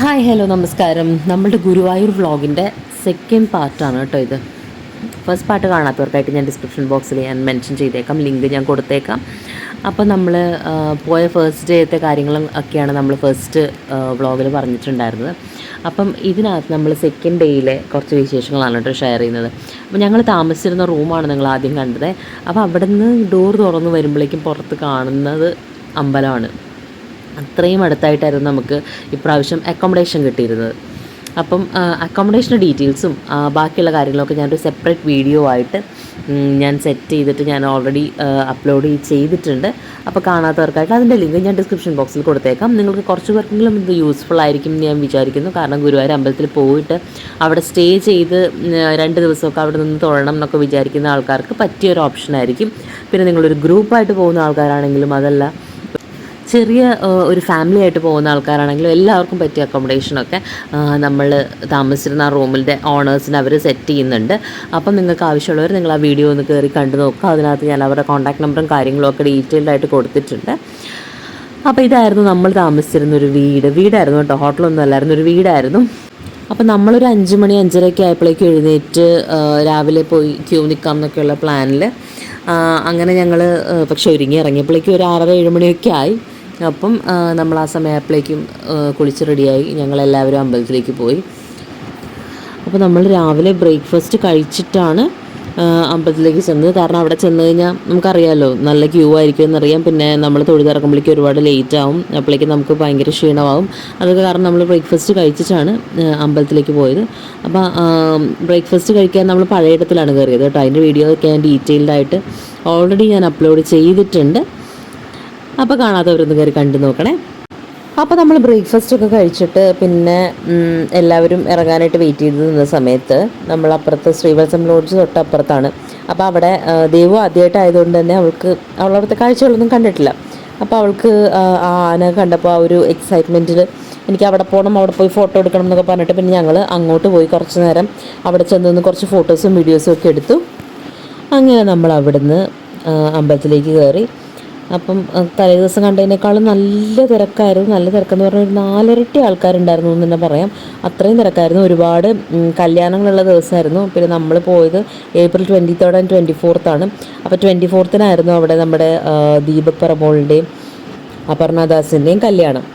Hi hello നമസ്കാരം. നമ്മളുടെ Guruvayur വ്ളോഗിന്റെ second പാർട്ടാണ് കേട്ടോ ഇത്. ഫസ്റ്റ് പാർട്ട് കാണാത്തവർക്കായിട്ട് ഞാൻ ഡിസ്ക്രിപ്ഷൻ ബോക്സിൽ ഞാൻ മെൻഷൻ ചെയ്തേക്കാം. ലിങ്ക് ഞാൻ കൊടുത്തേക്കാം. അപ്പോൾ നമ്മൾ പോയ ഫസ്റ്റ് ഡേത്തെ കാര്യങ്ങളും ഒക്കെയാണ് നമ്മൾ ഫസ്റ്റ് വ്ളോഗിൽ പറഞ്ഞിട്ടുണ്ടായിരുന്നത്. അപ്പം ഇതിനകത്ത് നമ്മൾ സെക്കൻഡ് ഡേയിലെ കുറച്ച് വിശേഷങ്ങളാണ് കേട്ടോ ഷെയർ ചെയ്യുന്നത്. അപ്പോൾ ഞങ്ങൾ താമസിച്ചിരുന്ന റൂമാണ് നിങ്ങൾ ആദ്യം കണ്ടത്. അപ്പോൾ അവിടെ നിന്ന് ഡോർ തുറന്ന് വരുമ്പോഴേക്കും പുറത്ത് കാണുന്നത് അമ്പലമാണ്. അത്രയും അടുത്തായിട്ടായിരുന്നു നമുക്ക് ഇപ്രാവശ്യം അക്കോമഡേഷൻ കിട്ടിയിരുന്നത്. അപ്പം അക്കോമഡേഷന്റെ ഡീറ്റെയിൽസും ബാക്കിയുള്ള കാര്യങ്ങളൊക്കെ ഞാനൊരു സെപ്പറേറ്റ് വീഡിയോ ആയിട്ട് ഞാൻ സെറ്റ് ചെയ്തിട്ട് ഞാൻ ഓൾറെഡി അപ്ലോഡ് ചെയ്തിട്ടുണ്ട്. അപ്പോൾ കാണാത്തവർക്കായിട്ട് അതിന്റെ ലിങ്ക് ഞാൻ ഡിസ്ക്രിപ്ഷൻ ബോക്സിൽ കൊടുത്തേക്കാം. നിങ്ങൾക്ക് കുറച്ച് പേർക്കെങ്കിലും ഇത് യൂസ്ഫുൾ ആയിരിക്കും എന്ന് ഞാൻ വിചാരിക്കുന്നു. കാരണം ഗുരുവായൂർ അമ്പലത്തിൽ പോയിട്ട് അവിടെ സ്റ്റേ ചെയ്ത് രണ്ട് ദിവസമൊക്കെ അവിടെ നിന്ന് തൊഴണം എന്നൊക്കെ വിചാരിക്കുന്ന ആൾക്കാർക്ക് പറ്റിയൊരു ഓപ്ഷൻ ആയിരിക്കും. പിന്നെ നിങ്ങളൊരു ഗ്രൂപ്പായിട്ട് പോകുന്ന ആൾക്കാരാണെങ്കിലും അതല്ല ചെറിയ ഒരു ഫാമിലി ആയിട്ട് പോകുന്ന ആൾക്കാരാണെങ്കിലും എല്ലാവർക്കും പറ്റിയ അക്കോമഡേഷനൊക്കെ നമ്മൾ താമസിച്ചിരുന്ന ആ റൂമിന്റെ ഓണേഴ്സിന് അവർ സെറ്റ് ചെയ്യുന്നുണ്ട്. അപ്പം നിങ്ങൾക്ക് ആവശ്യമുള്ളവർ നിങ്ങൾ ആ വീഡിയോ ഒന്ന് കയറി കണ്ടു നോക്കുക. അതിനകത്ത് ഞാൻ അവരുടെ കോൺടാക്ട് നമ്പറും കാര്യങ്ങളും ഒക്കെ ഡീറ്റെയിൽഡ് ആയിട്ട് കൊടുത്തിട്ടുണ്ട്. അപ്പോൾ ഇതായിരുന്നു നമ്മൾ താമസിച്ചിരുന്ന ഒരു വീട്. വീടായിരുന്നു കേട്ടോ. ഹോട്ടലൊന്നും അല്ലായിരുന്നു. ഒരു വീടായിരുന്നു. അപ്പം നമ്മളൊരു അഞ്ച് മണി അഞ്ചരയൊക്കെ ആയപ്പോഴേക്കും എഴുന്നേറ്റ് രാവിലെ പോയി ക്യൂ നിൽക്കാം എന്നൊക്കെയുള്ള പ്ലാനിൽ അങ്ങനെ ഞങ്ങൾ പക്ഷേ ഒരുങ്ങി ഇറങ്ങിയപ്പോഴേക്കും ഒരു ആറര ഏഴ് മണിയൊക്കെ ആയി. അപ്പം നമ്മൾ ആ സമയം ആപ്പിളേക്കും കുളിച്ച് റെഡിയായി. ഞങ്ങളെല്ലാവരും അമ്പലത്തിലേക്ക് പോയി. അപ്പോൾ നമ്മൾ രാവിലെ ബ്രേക്ക്ഫാസ്റ്റ് കഴിച്ചിട്ടാണ് അമ്പലത്തിലേക്ക് ചെന്നത്. കാരണം അവിടെ ചെന്ന് കഴിഞ്ഞാൽ നമുക്കറിയാമല്ലോ നല്ല ക്യൂ ആയിരിക്കും എന്നറിയാം. പിന്നെ നമ്മൾ തൊഴുതിറക്കുമ്പോഴേക്കും ഒരുപാട് ലേറ്റ് ആവും. അപ്പോഴേക്കും നമുക്ക് ഭയങ്കര ക്ഷീണമാവും. അതൊക്കെ കാരണം നമ്മൾ ബ്രേക്ക്ഫാസ്റ്റ് കഴിച്ചിട്ടാണ് അമ്പലത്തിലേക്ക് പോയത്. അപ്പോൾ ബ്രേക്ക്ഫാസ്റ്റ് കഴിക്കാൻ നമ്മൾ പഴയ ഇടത്തിലാണ് കയറിയത് കേട്ടോ. അതിന്റെ വീഡിയോ ഒക്കെ ഞാൻ ഡീറ്റെയിൽഡായിട്ട് ഓൾറെഡി ഞാൻ അപ്ലോഡ് ചെയ്തിട്ടുണ്ട്. അപ്പോൾ കാണാത്തവരൊന്ന് കയറി കണ്ടു നോക്കണേ. അപ്പോൾ നമ്മൾ ബ്രേക്ക്ഫാസ്റ്റ് ഒക്കെ കഴിച്ചിട്ട് പിന്നെ എല്ലാവരും ഇറങ്ങാനായിട്ട് വെയിറ്റ് ചെയ്ത് നിന്ന സമയത്ത് നമ്മൾ അപ്പുറത്ത് ശ്രീവത്സം ലോഡ്ജ് തൊട്ടപ്പുറത്താണ്. അപ്പോൾ അവിടെ ദൈവം ആദ്യമായിട്ടായതുകൊണ്ട് തന്നെ അവൾക്ക് അവളവിടുത്തെ കാഴ്ചകളൊന്നും കണ്ടിട്ടില്ല. അപ്പോൾ അവൾക്ക് ആ ആന കണ്ടപ്പോൾ ആ ഒരു എക്സൈറ്റ്മെന്റിൽ എനിക്ക് അവിടെ പോകണം അവിടെ പോയി ഫോട്ടോ എടുക്കണം എന്നൊക്കെ പറഞ്ഞിട്ട് പിന്നെ ഞങ്ങൾ അങ്ങോട്ട് പോയി കുറച്ച് നേരം അവിടെ ചെന്ന് കുറച്ച് ഫോട്ടോസും വീഡിയോസും ഒക്കെ എടുത്തു. അങ്ങനെ നമ്മൾ അവിടുന്ന് അമ്പലത്തിലേക്ക് കയറി അപ്പം തലേ ദിവസം കണ്ടതിനേക്കാളും നല്ല തിരക്കായിരുന്നു. നല്ല തിരക്കെന്ന് പറഞ്ഞാൽ ഒരു നാലിരട്ടി ആൾക്കാരുണ്ടായിരുന്നു എന്ന് തന്നെ പറയാം. അത്രയും തിരക്കായിരുന്നു. ഒരുപാട് കല്യാണങ്ങളുള്ള ദിവസമായിരുന്നു. പിന്നെ നമ്മൾ പോയത് April twenty third and twenty ഫോർത്താണ് അപ്പോൾ ട്വന്റി ഫോർത്തിനായിരുന്നു അവിടെ നമ്മുടെ ദീപക് പറമോളിന്റെയും അപർണദാസിന്റെയും കല്യാണം.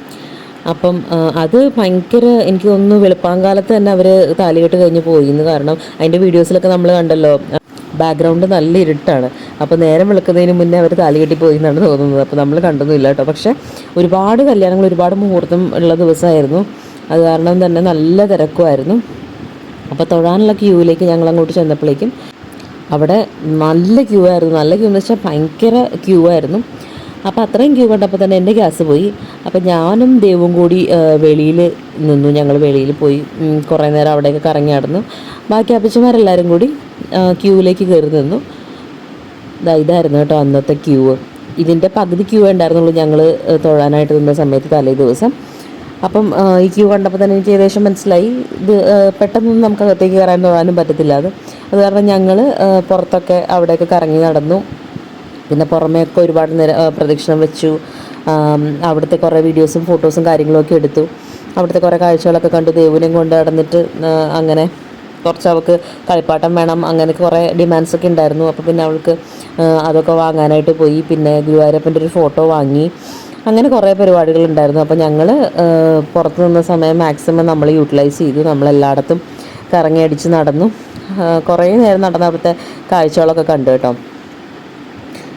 അപ്പം അത് ഭയങ്കര എനിക്ക് തോന്നുന്നു വെളുപ്പാങ്കാലത്ത് തന്നെ അവർ താലികെട്ട് കഴിഞ്ഞ് പോയിന്ന് കാരണം അതിന്റെ വീഡിയോസിലൊക്കെ നമ്മൾ കണ്ടല്ലോ. ബാക്ക്ഗ്രൗണ്ട് നല്ല ഇരുട്ടാണ്. അപ്പോൾ നേരം വിളക്കുന്നതിന് മുന്നേ അവർ താലികെട്ടി പോയി എന്നാണ് തോന്നുന്നത്. അപ്പോൾ നമ്മൾ കണ്ടൊന്നുമില്ല കേട്ടോ. പക്ഷേ ഒരുപാട് കല്യാണങ്ങൾ ഒരുപാട് മുഹൂർത്തം ഉള്ള ദിവസമായിരുന്നു. അത് കാരണം തന്നെ നല്ല തിരക്കുമായിരുന്നു. അപ്പോൾ തൊഴാനുള്ള ക്യൂവിലേക്ക് ഞങ്ങൾ അങ്ങോട്ട് ചെന്നപ്പോഴേക്കും അവിടെ നല്ല ക്യൂ ആയിരുന്നു. നല്ല ക്യൂ എന്ന് വെച്ചാൽ ഭയങ്കര ക്യൂ ആയിരുന്നു. അപ്പോൾ അത്രയും ക്യൂ കണ്ടപ്പോൾ തന്നെ എന്റെ ഗ്യാസ് പോയി. അപ്പോൾ ഞാനും ദേവും കൂടി വെളിയിൽ നിന്നു. ഞങ്ങൾ വെളിയിൽ പോയി. കുറേ നേരം അവിടെയൊക്കെ കറങ്ങി നടന്നു. ബാക്കി അപ്പച്ചമാരെല്ലാവരും കൂടി ക്യൂവിലേക്ക് കയറി നിന്നു. ഇതാ ഇതായിരുന്നു കേട്ടോ അന്നത്തെ ക്യൂ ഇതിന്റെ പകുതി ക്യൂ ഉണ്ടായിരുന്നുള്ളൂ ഞങ്ങൾ തൊഴാനായിട്ട് നിന്ന സമയത്ത് തലേ ദിവസം. അപ്പം ഈ ക്യൂ കണ്ടപ്പോൾ തന്നെ എനിക്ക് ഏകദേശം മനസ്സിലായി. ഇത് പെട്ടെന്നൊന്നും നമുക്ക് അകത്തേക്ക് കയറാൻ തൊഴാനും പറ്റത്തില്ല. അത് അത് കാരണം ഞങ്ങൾ പുറത്തൊക്കെ അവിടെയൊക്കെ കറങ്ങി നടന്നു. പിന്നെ പുറമേയൊക്കെ ഒരുപാട് നിര പ്രദക്ഷിണം വെച്ചു. അവിടുത്തെ കുറേ വീഡിയോസും ഫോട്ടോസും കാര്യങ്ങളൊക്കെ എടുത്തു. അവിടുത്തെ കുറേ കാഴ്ചകളൊക്കെ കണ്ടു. ദേവുനെയും കൊണ്ട് നടന്നിട്ട് അങ്ങനെ കുറച്ച് അവൾക്ക് കളിപ്പാട്ടം വേണം. അങ്ങനെ കുറേ ഡിമാൻഡ്സ് ഒക്കെ ഉണ്ടായിരുന്നു. അപ്പോൾ പിന്നെ അവൾക്ക് അതൊക്കെ വാങ്ങാനായിട്ട് പോയി. പിന്നെ ഗുരുവായൂരപ്പന്റെ ഒരു ഫോട്ടോ വാങ്ങി. അങ്ങനെ കുറേ പരിപാടികൾ ഉണ്ടായിരുന്നു. അപ്പോൾ ഞങ്ങൾ പുറത്ത് നിന്ന സമയം മാക്സിമം നമ്മൾ യൂട്ടിലൈസ് ചെയ്തു. നമ്മളെല്ലായിടത്തും കറങ്ങി അടിച്ച് നടന്നു. കുറേ നേരം നടന്ന അവിടുത്തെ കാഴ്ചകളൊക്കെ കണ്ടു കേട്ടോ.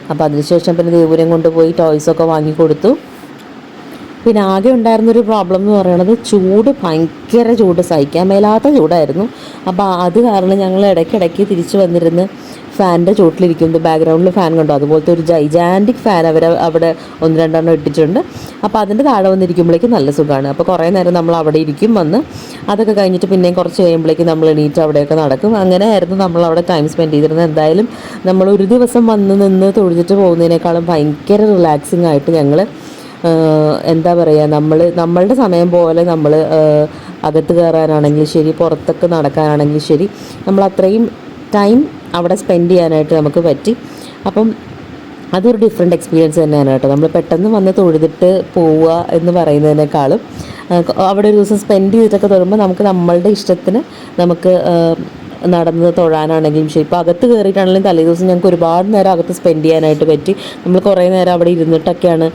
അപ്പോൾ അതിനുശേഷം പിന്നെ ദേവൂരം കൊണ്ടുപോയി ടോയ്സൊക്കെ വാങ്ങി കൊടുത്തു പിന്നെ ആകെ ഉണ്ടായിരുന്നൊരു പ്രോബ്ലം എന്ന് പറയുന്നത് ചൂട് ഭയങ്കര ചൂട്. സഹിക്കാൻ മേലാത്ത ചൂടായിരുന്നു. അപ്പോൾ അത് കാരണം ഞങ്ങൾ ഇടയ്ക്കിടയ്ക്ക് തിരിച്ചു വന്നിരുന്ന് ഫാനിന്റെ ചുവട്ടിലിരിക്കുന്നത് ബാക്ക്ഗ്രൗണ്ടിൽ ഫാൻ കണ്ടോ? അതുപോലത്തെ ഒരു ജൈജാന്റിക് ഫാൻ അവർ അവിടെ ഒന്ന് രണ്ടെണ്ണം ഇട്ടിട്ടുണ്ട്. അപ്പോൾ അതിന്റെ താഴെ വന്നിരിക്കുമ്പോഴേക്കും നല്ല സുഖമാണ് അപ്പോൾ കുറേ നേരം നമ്മൾ അവിടെ ഇരിക്കും വന്ന്. അതൊക്കെ കഴിഞ്ഞിട്ട് പിന്നെയും കുറച്ച് കഴിയുമ്പോഴേക്കും നമ്മൾ എണീറ്റ് അവിടെയൊക്കെ നടക്കും. അങ്ങനെയായിരുന്നു നമ്മൾ അവിടെ ടൈം സ്പെൻഡ് ചെയ്തിരുന്നത്. എന്തായാലും നമ്മൾ ഒരു ദിവസം വന്ന് നിന്ന് തൊഴിച്ചിട്ട് പോകുന്നതിനേക്കാളും ഭയങ്കര റിലാക്സിങ് ആയിട്ട് ഞങ്ങൾ എന്താ പറയുക നമ്മൾ നമ്മളുടെ സമയം പോലെ നമ്മൾ അകത്ത് കയറാനാണെങ്കിലും ശരി പുറത്തൊക്കെ നടക്കാനാണെങ്കിലും ശരി നമ്മൾ അത്രയും ടൈം അവിടെ സ്പെൻഡ് ചെയ്യാനായിട്ട് നമുക്ക് പറ്റി. അപ്പം അതൊരു ഡിഫറെന്റ് എക്സ്പീരിയൻസ് തന്നെയാണ് കേട്ടോ. നമ്മൾ പെട്ടെന്ന് വന്ന് തൊഴുതിട്ട് പോവുക എന്ന് പറയുന്നതിനേക്കാളും അവിടെ ഒരു ദിവസം സ്പെൻഡ് ചെയ്തിട്ടൊക്കെ തൊഴുമ്പോൾ നമുക്ക് നമ്മളുടെ ഇഷ്ടത്തിന് നമുക്ക് നടന്ന് തൊഴാനാണെങ്കിലും ശരി. ഇപ്പോൾ അകത്ത് കയറിയിട്ടാണെങ്കിലും തലേ ദിവസം ഞങ്ങൾക്ക് ഒരുപാട് നേരം അകത്ത് സ്പെൻഡ് ചെയ്യാനായിട്ട് പറ്റി. നമ്മൾ കുറേ നേരം അവിടെ ഇരുന്നിട്ടൊക്കെയാണ്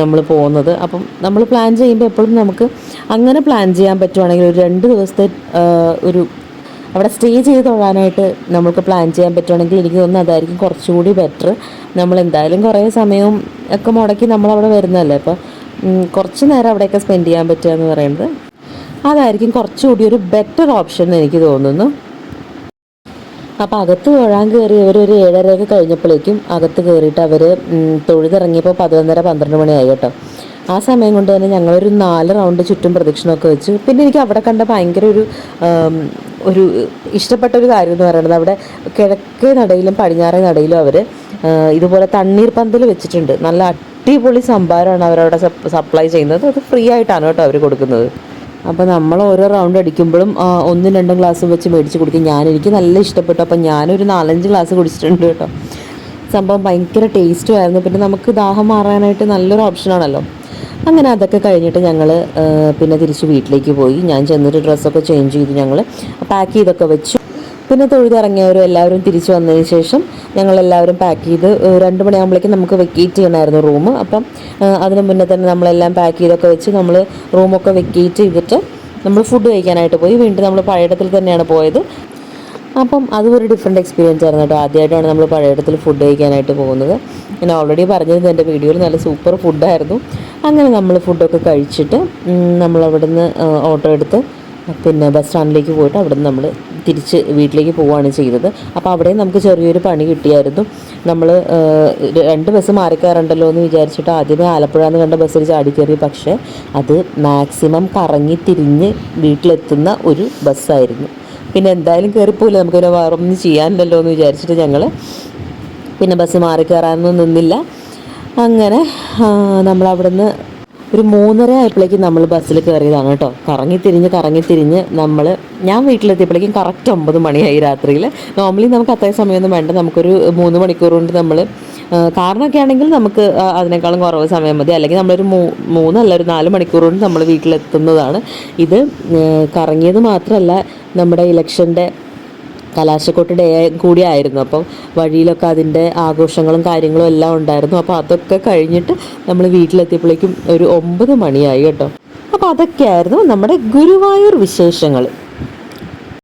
നമ്മൾ പോകുന്നത്. അപ്പം നമ്മൾ പ്ലാൻ ചെയ്യുമ്പോൾ എപ്പോഴും നമുക്ക് അങ്ങനെ പ്ലാൻ ചെയ്യാൻ പറ്റുവാണെങ്കിൽ ഒരു രണ്ട് ദിവസത്തെ ഒരു അവിടെ സ്റ്റേ ചെയ്ത് തൊഴാനായിട്ട് നമുക്ക് പ്ലാൻ ചെയ്യാൻ പറ്റുവാണെങ്കിൽ എനിക്ക് തോന്നുന്നു അതായിരിക്കും കുറച്ചുകൂടി ബെറ്റർ നമ്മൾ എന്തായാലും കുറേ സമയവും ഒക്കെ മുടക്കി നമ്മളവിടെ വരുന്നതല്ലേ? അപ്പോൾ കുറച്ച് നേരം അവിടെയൊക്കെ സ്പെൻഡ് ചെയ്യാൻ പറ്റുക എന്ന് പറയുന്നത് അതായിരിക്കും കുറച്ചുകൂടി ഒരു ബെറ്റർ ഓപ്ഷൻ എന്ന് എനിക്ക് തോന്നുന്നു. അപ്പോൾ അകത്ത് തൊഴാൻ കയറിയവർ ഒരു ഏഴരയൊക്കെ കഴിഞ്ഞപ്പോഴേക്കും അകത്ത് കയറിയിട്ട് അവർ തൊഴുതിറങ്ങിയപ്പോൾ പതിനൊന്നര പന്ത്രണ്ട് മണിയായി കേട്ടോ. ആ സമയം കൊണ്ട് തന്നെ ഞങ്ങളൊരു നാല് റൗണ്ട് ചുറ്റും പ്രദക്ഷിണമൊക്കെ വെച്ചു. പിന്നെ എനിക്ക് അവിടെ കണ്ട ഭയങ്കര ഒരു ഒരു ഇഷ്ടപ്പെട്ട ഒരു കാര്യം എന്ന് പറയുന്നത് അവിടെ കിഴക്കേ നടയിലും പടിഞ്ഞാറേ നടയിലും അവർ ഇതുപോലെ തണ്ണീർ പന്തൽ വെച്ചിട്ടുണ്ട്. നല്ല അടിപൊളി സംഭാരമാണ് അവരവിടെ സപ്ലൈ ചെയ്യുന്നത്. അത് ഫ്രീ ആയിട്ടാണ് കേട്ടോ അവർ കൊടുക്കുന്നത്. അപ്പോൾ നമ്മൾ ഓരോ റൗണ്ട് അടിക്കുമ്പോഴും ഒന്നും രണ്ടും ഗ്ലാസ് വെച്ച് മേടിച്ച് കുടിക്കും. ഞാൻ എനിക്ക് നല്ല ഇഷ്ടപ്പെട്ടു. അപ്പോൾ ഞാനൊരു നാലഞ്ച് ഗ്ലാസ് കുടിച്ചിട്ടുണ്ട് കേട്ടോ. സംഭവം ഭയങ്കര ടേസ്റ്റും ആയിരുന്നു. പിന്നെ നമുക്ക് ദാഹം മാറാനായിട്ട് നല്ലൊരു ഓപ്ഷനാണല്ലോ അങ്ങനെ അതൊക്കെ കഴിഞ്ഞിട്ട് ഞങ്ങൾ പിന്നെ തിരിച്ച് വീട്ടിലേക്ക് പോയി. ഞാൻ ചെന്നിട്ട് ഡ്രസ്സൊക്കെ ചേഞ്ച് ചെയ്ത് ഞങ്ങൾ പാക്ക് ചെയ്തൊക്കെ വെച്ചു. പിന്നെ തൊഴുതിറങ്ങിയവരും എല്ലാവരും തിരിച്ചു വന്നതിന് ശേഷം ഞങ്ങളെല്ലാവരും പാക്ക് ചെയ്ത് രണ്ട് മണിയാകുമ്പോഴേക്കും നമുക്ക് വെക്കേറ്റ് ചെയ്യണമായിരുന്നു റൂം അപ്പം അതിന് മുന്നേ തന്നെ നമ്മളെല്ലാം പാക്ക് ചെയ്തൊക്കെ വെച്ച് നമ്മൾ റൂമൊക്കെ വെക്കേറ്റ് ചെയ്തിട്ട് നമ്മൾ ഫുഡ് കഴിക്കാനായിട്ട് പോയി. വീണ്ടും നമ്മൾ പഴയടത്തിൽ തന്നെയാണ് പോയത്. അപ്പം അതും ഒരു ഡിഫറെന്റ് എക്സ്പീരിയൻസ് ആയിരുന്നു കേട്ടോ. ആദ്യമായിട്ടാണ് നമ്മൾ പഴയടത്തിൽ ഫുഡ് കഴിക്കാനായിട്ട് പോകുന്നത്. ഞാൻ ഓൾറെഡി പറഞ്ഞത് എന്റെ വീഡിയോയിൽ നല്ല സൂപ്പർ ഫുഡായിരുന്നു അങ്ങനെ നമ്മൾ ഫുഡൊക്കെ കഴിച്ചിട്ട് നമ്മൾ അവിടുന്ന് ഓട്ടോ എടുത്ത് പിന്നെ ബസ് സ്റ്റാൻഡിലേക്ക് പോയിട്ട് അവിടുന്ന് നമ്മൾ തിരിച്ച് വീട്ടിലേക്ക് പോവുകയാണ് ചെയ്തത്. അപ്പോൾ അവിടെ നമുക്ക് ചെറിയൊരു പണി കിട്ടിയായിരുന്നു. നമ്മൾ രണ്ട് ബസ് മാറിക്കാറുണ്ടല്ലോ എന്ന് വിചാരിച്ചിട്ട് ആദ്യമേ ആലപ്പുഴ എന്ന് കണ്ട ബസ്സിൽ ചാടി കയറി പക്ഷേ അത് മാക്സിമം കറങ്ങി തിരിഞ്ഞ് വീട്ടിലെത്തുന്ന ഒരു ബസ്സായിരുന്നു പിന്നെ എന്തായാലും കയറിപ്പോയില്ല നമുക്ക് പിന്നെ വേറെ ഒന്നും ചെയ്യാനില്ലല്ലോ എന്ന് വിചാരിച്ചിട്ട് ഞങ്ങൾ പിന്നെ ബസ് മാറി കയറാനൊന്നും നിന്നില്ല. അങ്ങനെ നമ്മൾ അവിടുന്ന് ഒരു മൂന്നര ആയപ്പോഴേക്കും നമ്മൾ ബസ്സിൽ കയറിയതാണ് കേട്ടോ. കറങ്ങി തിരിഞ്ഞ് കറങ്ങി നമ്മൾ ഞാൻ വീട്ടിലെത്തിയപ്പോഴേക്കും കറക്റ്റ് ഒമ്പത് മണിയായി രാത്രിയിൽ നോർമലി നമുക്ക് അത്രയും സമയമൊന്നും വേണ്ട. നമുക്കൊരു മൂന്ന് മണിക്കൂർ കൊണ്ട് നമ്മൾ കാറിനൊക്കെ ആണെങ്കിൽ നമുക്ക് അതിനേക്കാളും കുറവ് സമയം മതി. അല്ലെങ്കിൽ നമ്മളൊരു മൂ മൂന്നല്ല ഒരു നാല് മണിക്കൂർ നമ്മൾ വീട്ടിലെത്തുന്നതാണ്. ഇത് കറങ്ങിയത് മാത്രമല്ല നമ്മുടെ ഇലക്ഷന്റെ കലാശക്കൊട്ട് ഡേ കൂടി ആയിരുന്നു. അപ്പം വഴിയിലൊക്കെ അതിന്റെ ആഘോഷങ്ങളും കാര്യങ്ങളും എല്ലാം ഉണ്ടായിരുന്നു. അപ്പോൾ അതൊക്കെ കഴിഞ്ഞിട്ട് നമ്മൾ വീട്ടിലെത്തിയപ്പോഴേക്കും ഒരു ഒമ്പത് മണിയായി കേട്ടോ. അപ്പോൾ അതൊക്കെയായിരുന്നു നമ്മുടെ ഗുരുവായൂർ വിശേഷങ്ങൾ.